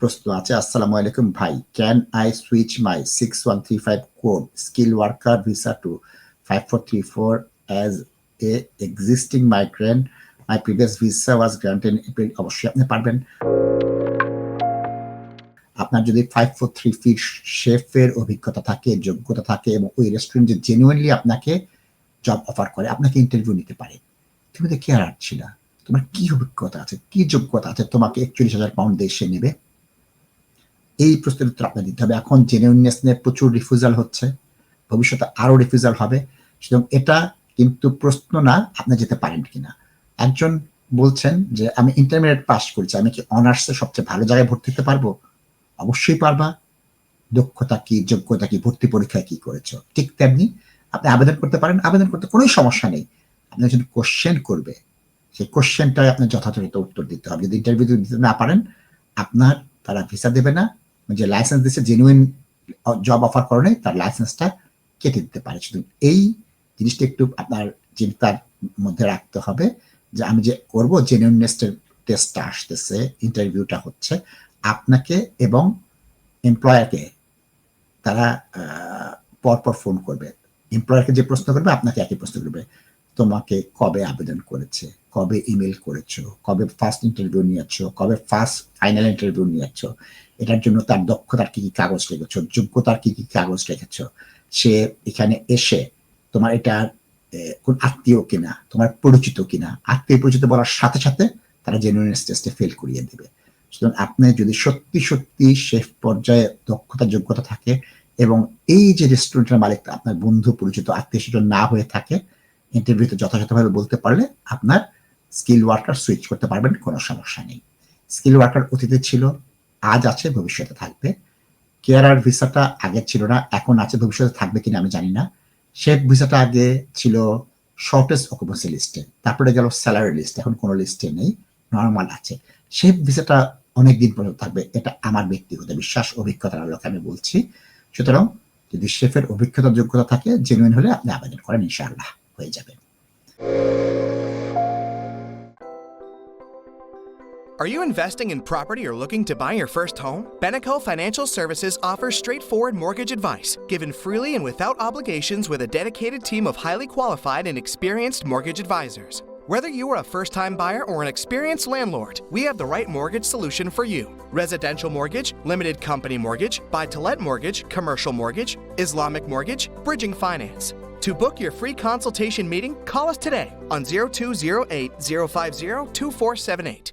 প্রশ্ন আছে, আসসালামু আলাইকুম ভাই can I switch my six one three five code skill worker visa two five four three four as a existing migrant my previous visa was granted April অবশ্যই আপনি পারবেন। আপনার যদি ফাইভ ফোর থ্রি ফিট শেফের অভিজ্ঞতা থাকে, যোগ্যতা থাকে এবং ওই রেস্টুরেন্ট যে আপনাকে জব অফার করে, আপনাকে ইন্টারভিউ নিতে পারে, তুমি তো কেয়ার ছিল। তোমার কি অভিজ্ঞতা আছে? কি যোগ্যতা আছে? তোমাকে একচল্লিশ হাজার পাউন্ড দেশে নেবে। এই প্রশ্নের উত্তর আপনার দিতে হবে। এখন জেনুইননেস নিয়ে প্রচুর রিফিউজাল হচ্ছে। ভবিষ্যতে আরও রিফিউজাল হবে। সুতরাং এটা কিন্তু প্রশ্ন না, আপনি যেতে পারেন কিনা। একজন বলছেন যে, আমি ইন্টারমিডিয়েট পাস করেছি, আমি কি অনার্সে সবচেয়ে ভালো জায়গায় ভর্তি হতে পারব? অবশ্যই পারবা। দক্ষতা কি, যোগ্যতা কি, ভর্তি পরীক্ষায় কি করেছ? ঠিক তেমনি আপনি আবেদন করতে পারেন, আবেদন করতে কোনো সমস্যা নেই। আপনি যদি কোশ্চেন করবে, সেই কোশ্চেনটাই আপনার যথাযথ উত্তর দিতে হবে। যদি ইন্টারভিউ দিতে না পারেন, আপনার তারা ভিসা দেবে না। যে লাইসেন্স দিচ্ছে জেনুইন জব অফার করে তার লাইসেন্সটা কেটে দিতে পারে। শুধু এই জিনিসটা একটু আপনার চিন্তার মধ্যে রাখতে হবে যে আমি যে করব জেনুইননেসের টেস্টটা আসতেছে ইন্টারভিউটা হচ্ছে, আপনাকে এবং এমপ্লয়ারকে তারা পরপর ফোন করবে। এমপ্লয়ারকে যে প্রশ্ন করবে, আপনাকে একই প্রশ্ন করবে। তোমাকে কবে আবেদন করেছে? কবে ইমেল করেছ? কবে ফার্স্ট ইন্টারভিউ নিয়েছো? কবে ফার্স্ট ফাইনাল ইন্টারভিউ নিয়েছো? এটার জন্য তার দক্ষতার কি কি কাগজ রেখেছো? যোগ্যতার কি কি কাগজ রেখেছো? সে এখানে এসে তোমার এটা কোন আত্মীয় কিনা, তোমার পরিচিত কিনা, আত্মীয় পরিচিত বলার সাথে সাথে তারা জেনুইন টেস্টে ফেল করিয়ে দেবে। সুতরাং আপনি যদি সত্যি সত্যি শেফ পর্যায়ে দক্ষতা, যোগ্যতা থাকে এবং এই যে রেস্টুরেন্টের মালিক আপনার বন্ধু, পরিচিত আত্মীয় স্বজন না হয়ে থাকে ইন্টারভিউতে যথাযথভাবে বলতে পারলে আপনার স্কিল ওয়ার্কার সুইচ করতে পারবেন, কোনো সমস্যা নেই। স্কিল ওয়ার্কার অতীতে ছিল, আজ আছে, ভবিষ্যতে থাকবে। কেয়ারার ভিসাটা আগে ছিল না, এখন আছে, ভবিষ্যতে থাকবে কিনা আমি জানি না। শেফ ভিসাটা আগে ছিল শর্টেস্ট অকুপেন্সি লিস্টে তারপরে গেল স্যালারি লিস্ট এখন কোনো লিস্টে নেই নর্মাল আছে। শেফ ভিসাটা অনেক দিন পর্যন্ত থাকবে, এটা আমার ব্যক্তিগত বিশ্বাস, অভিজ্ঞতার আলোকে আমি বলছি। সুতরাং যদি শেফের অভিজ্ঞতা, যোগ্যতা থাকে জেনুইন হলে আপনি আবেদন করেন, ইনশাআল্লাহ। হয়ে যাবে Are you investing in property or looking to buy your first home? Beneco Financial Services offers straightforward mortgage advice, given freely and without obligations with a dedicated team of highly qualified and experienced mortgage advisors. Whether you are a first time buyer or an experienced landlord, we have the right mortgage solution for you. Residential mortgage, limited company mortgage, buy to let mortgage, commercial mortgage, Islamic mortgage, bridging finance. To book your free consultation meeting, call us today on 0208 050 2478.